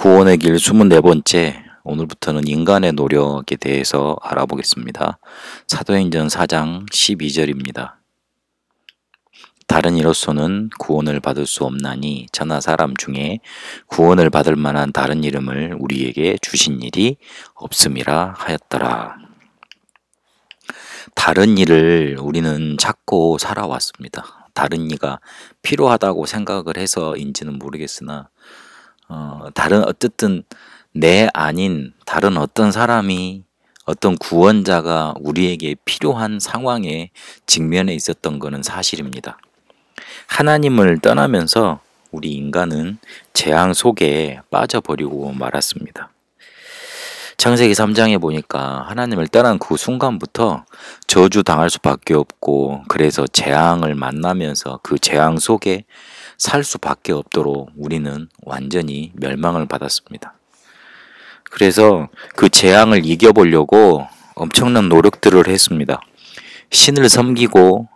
구원의 길 24번째 오늘부터는 인간의 노력에 대해서 알아보겠습니다. 사도행전 4장 12절입니다. 다른 이로서는 구원을 받을 수 없나니 천하 사람 중에 구원을 받을 만한 다른 이름을 우리에게 주신 일이 없음이라 하였더라. 다른 일을 우리는 찾고 살아왔습니다. 다른 이가 필요하다고 생각을 해서인지는 모르겠으나 어, 다른 어쨌든 내 아닌 다른 어떤 사람이 어떤 구원자가 우리에게 필요한 상황에 직면해 있었던 것은 사실입니다. 하나님을 떠나면서 우리 인간은 재앙 속에 빠져버리고 말았습니다. 창세기 3장에 보니까 하나님을 떠난 그 순간부터 저주 당할 수밖에 없고 그래서 재앙을 만나면서 그 재앙 속에 살 수밖에 없도록 우리는 완전히 멸망을 받았습니다. 그래서 그 재앙을 이겨보려고 엄청난 노력들을 했습니다. 신을 섬기고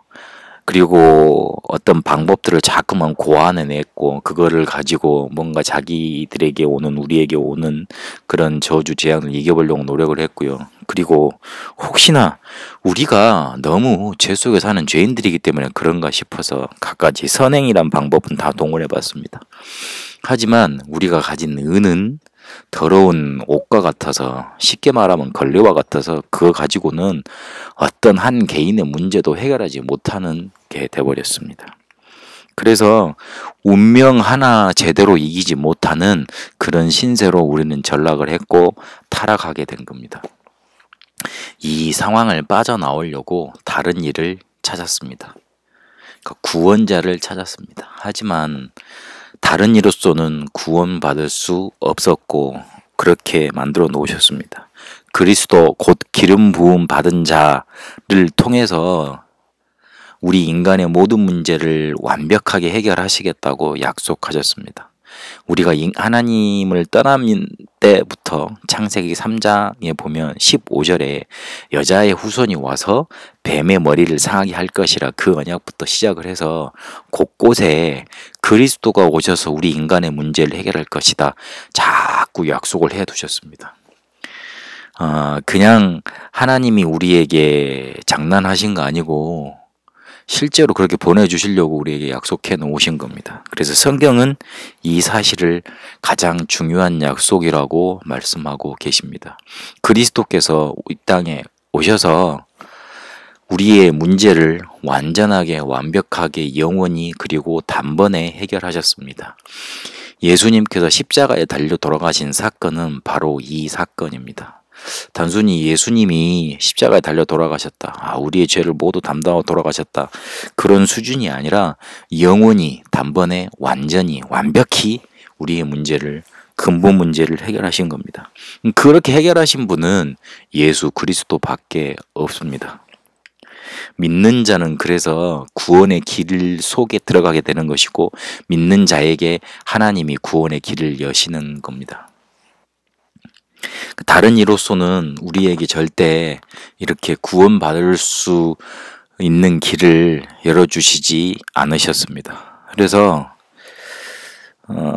그리고 어떤 방법들을 자꾸만 고안해냈고 그거를 가지고 뭔가 자기들에게 오는 우리에게 오는 그런 저주 재앙을 이겨보려고 노력을 했고요. 그리고 혹시나 우리가 너무 죄 속에 사는 죄인들이기 때문에 그런가 싶어서 갖가지 선행이란 방법은 다 동원해 봤습니다. 하지만 우리가 가진 은은 더러운 옷과 같아서 쉽게 말하면 걸레와 같아서 그거 가지고는 어떤 한 개인의 문제도 해결하지 못하는 게 돼버렸습니다. 그래서 운명 하나 제대로 이기지 못하는 그런 신세로 우리는 전락을 했고 타락하게 된 겁니다. 이 상황을 빠져나오려고 다른 일을 찾았습니다. 그러니까 구원자를 찾았습니다. 하지만 다른 이로서는 구원받을 수 없었고 그렇게 만들어 놓으셨습니다. 그리스도 곧 기름 부음 받은 자를 통해서 우리 인간의 모든 문제를 완벽하게 해결하시겠다고 약속하셨습니다. 우리가 하나님을 떠난 때부터 창세기 3장에 보면 15절에 여자의 후손이 와서 뱀의 머리를 상하게 할 것이라 그 언약부터 시작을 해서 곳곳에 그리스도가 오셔서 우리 인간의 문제를 해결할 것이다. 자꾸 약속을 해 두셨습니다. 어, 그냥 하나님이 우리에게 장난하신 거 아니고 실제로 그렇게 보내주시려고 우리에게 약속해 놓으신 겁니다. 그래서 성경은 이 사실을 가장 중요한 약속이라고 말씀하고 계십니다. 그리스도께서 이 땅에 오셔서 우리의 문제를 완전하게 완벽하게 영원히 그리고 단번에 해결하셨습니다. 예수님께서 십자가에 달려 돌아가신 사건은 바로 이 사건입니다. 단순히 예수님이 십자가에 달려 돌아가셨다. 아, 우리의 죄를 모두 담당하고 돌아가셨다. 그런 수준이 아니라 영원히 단번에 완전히 완벽히 우리의 문제를 근본 문제를 해결하신 겁니다. 그렇게 해결하신 분은 예수 그리스도밖에 없습니다. 믿는 자는 그래서 구원의 길 속에 들어가게 되는 것이고 믿는 자에게 하나님이 구원의 길을 여시는 겁니다. 다른 이로서는 우리에게 절대 이렇게 구원받을 수 있는 길을 열어주시지 않으셨습니다. 그래서 어,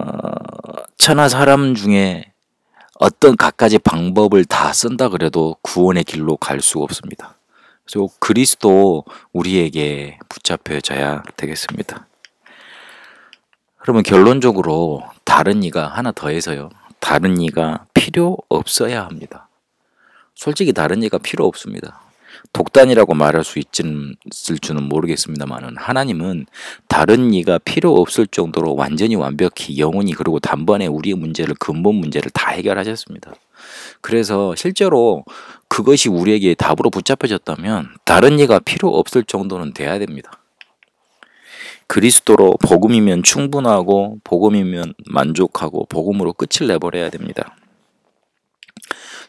천하 사람 중에 어떤 갖가지 방법을 다 쓴다 그래도 구원의 길로 갈수 없습니다. 그래서 그리스도 우리에게 붙잡혀져야 되겠습니다. 그러면 결론적으로 다른 이가 하나 더해서요. 다른 이가 필요 없어야 합니다. 솔직히 다른 이가 필요 없습니다. 독단이라고 말할 수 있을지는 모르겠습니다만은 하나님은 다른 이가 필요 없을 정도로 완전히 완벽히 영원히 그리고 단번에 우리의 문제를 근본 문제를 다 해결하셨습니다. 그래서 실제로 그것이 우리에게 답으로 붙잡혀졌다면 다른 이가 필요 없을 정도는 돼야 됩니다. 그리스도로 복음이면 충분하고 복음이면 만족하고 복음으로 끝을 내버려야 됩니다.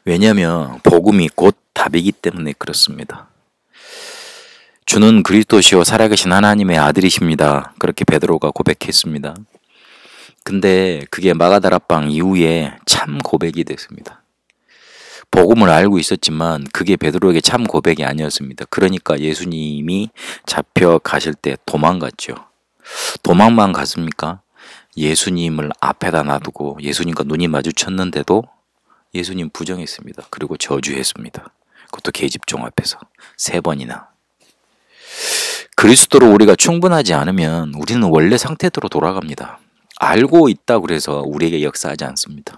왜냐하면 복음이 곧 답이기 때문에 그렇습니다. 주는 그리스도시요 살아계신 하나님의 아들이십니다. 그렇게 베드로가 고백했습니다. 근데 그게 마가다락방 이후에 참 고백이 됐습니다. 복음을 알고 있었지만 그게 베드로에게 참 고백이 아니었습니다. 그러니까 예수님이 잡혀 가실 때 도망갔죠. 도망만 갔습니까? 예수님을 앞에다 놔두고 예수님과 눈이 마주쳤는데도 예수님 부정했습니다. 그리고 저주했습니다. 그것도 계집종 앞에서 세 번이나. 그리스도로 우리가 충분하지 않으면 우리는 원래 상태대로 돌아갑니다. 알고 있다 그래서 우리에게 역사하지 않습니다.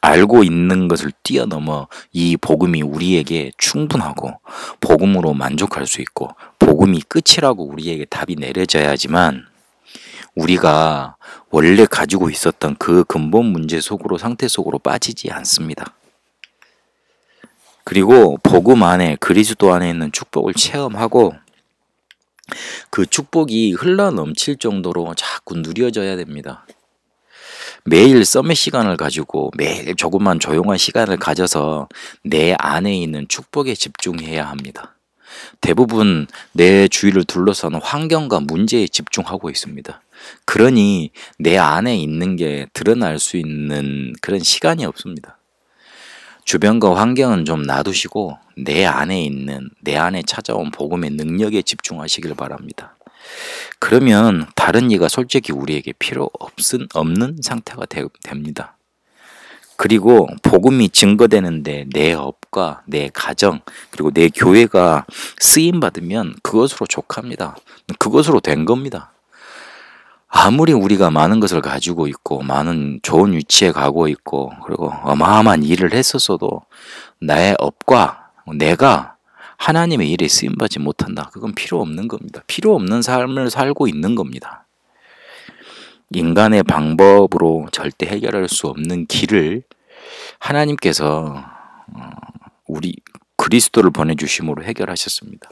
알고 있는 것을 뛰어넘어 이 복음이 우리에게 충분하고 복음으로 만족할 수 있고 복음이 끝이라고 우리에게 답이 내려져야지만 우리가 원래 가지고 있었던 그 근본 문제 속으로 상태 속으로 빠지지 않습니다. 그리고 복음 안에 그리스도 안에 있는 축복을 체험하고 그 축복이 흘러 넘칠 정도로 자꾸 누려져야 됩니다. 매일 썸의 시간을 가지고 매일 조금만 조용한 시간을 가져서 내 안에 있는 축복에 집중해야 합니다. 대부분 내 주위를 둘러싸는 환경과 문제에 집중하고 있습니다. 그러니 내 안에 있는 게 드러날 수 있는 그런 시간이 없습니다. 주변과 환경은 좀 놔두시고 내 안에 있는 내 안에 찾아온 복음의 능력에 집중하시길 바랍니다. 그러면 다른 이가 솔직히 우리에게 필요 없은 없는 상태가 되, 됩니다. 그리고 복음이 증거되는데 내 업과 내 가정 그리고 내 교회가 쓰임 받으면 그것으로 족합니다. 그것으로 된 겁니다. 아무리 우리가 많은 것을 가지고 있고 많은 좋은 위치에 가고 있고 그리고 어마어마한 일을 했었어도 나의 업과 내가 하나님의 일에 쓰임 받지 못한다. 그건 필요 없는 겁니다. 필요 없는 삶을 살고 있는 겁니다. 인간의 방법으로 절대 해결할 수 없는 길을 하나님께서 어, 우리 그리스도를 보내주심으로 해결하셨습니다.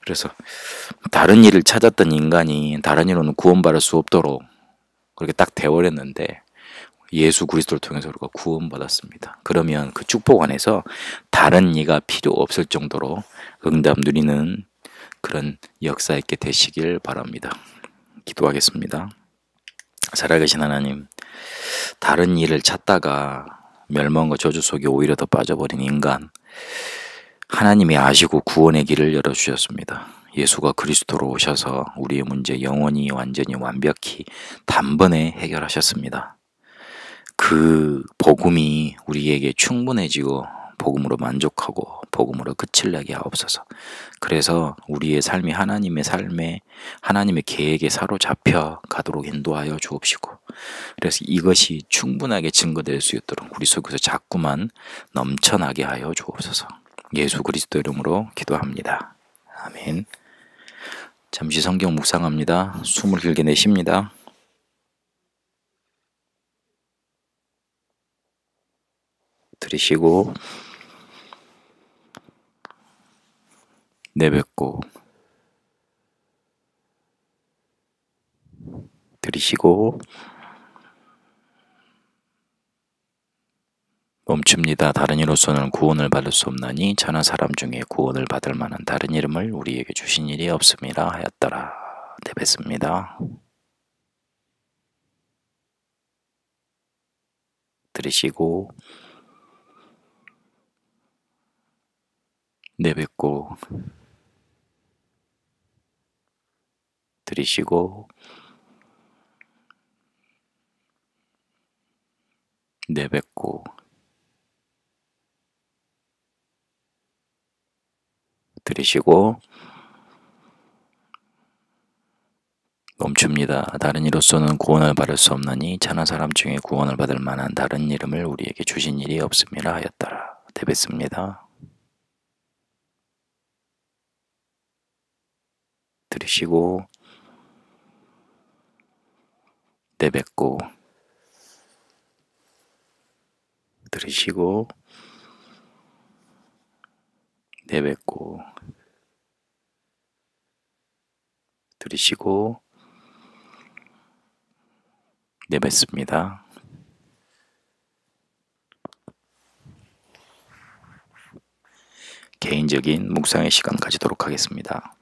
그래서 다른 일을 찾았던 인간이 다른 일로는 구원받을 수 없도록 그렇게 딱 되어버렸는데 예수 그리스도를 통해서 우리가 구원받았습니다. 그러면 그 축복 안에서 다른 이가 필요 없을 정도로 응답 누리는 그런 역사 있게 되시길 바랍니다. 기도하겠습니다. 살아계신 하나님, 다른 일을 찾다가 멸망과 저주 속에 오히려 더 빠져버린 인간, 하나님이 아시고 구원의 길을 열어주셨습니다. 예수가 그리스도로 오셔서 우리의 문제 영원히 완전히 완벽히 단번에 해결하셨습니다. 그 복음이 우리에게 충분해지고 복음으로 만족하고 복음으로 끝을 내게 하옵소서. 그래서 우리의 삶이 하나님의 삶에 하나님의 계획에 사로잡혀 가도록 인도하여 주옵시고 그래서 이것이 충분하게 증거될 수 있도록 우리 속에서 자꾸만 넘쳐나게 하여 주옵소서. 예수 그리스도 이름으로 기도합니다. 아멘. 잠시 성경 묵상합니다. 숨을 길게 내쉽니다. 들이쉬고 내뱉고 들이쉬고 멈춥니다. 다른 이로서는 구원을 받을 수 없나니 저는 사람 중에 구원을 받을 만한 다른 이름을 우리에게 주신 일이 없음이라 하였더라. 내뱉습니다. 들으시고 내뱉고 들이쉬고 내뱉고 들이쉬고 멈춥니다. 다른 이로서는 구원을 받을 수 없나니 자나 사람 중에 구원을 받을 만한 다른 이름을 우리에게 주신 일이 없음이라 하였더라. 대뱉습니다. 들이쉬고 내뱉고 들이쉬고 내뱉고 들이쉬고 내뱉습니다. 개인적인 묵상의 시간 가지도록 하겠습니다.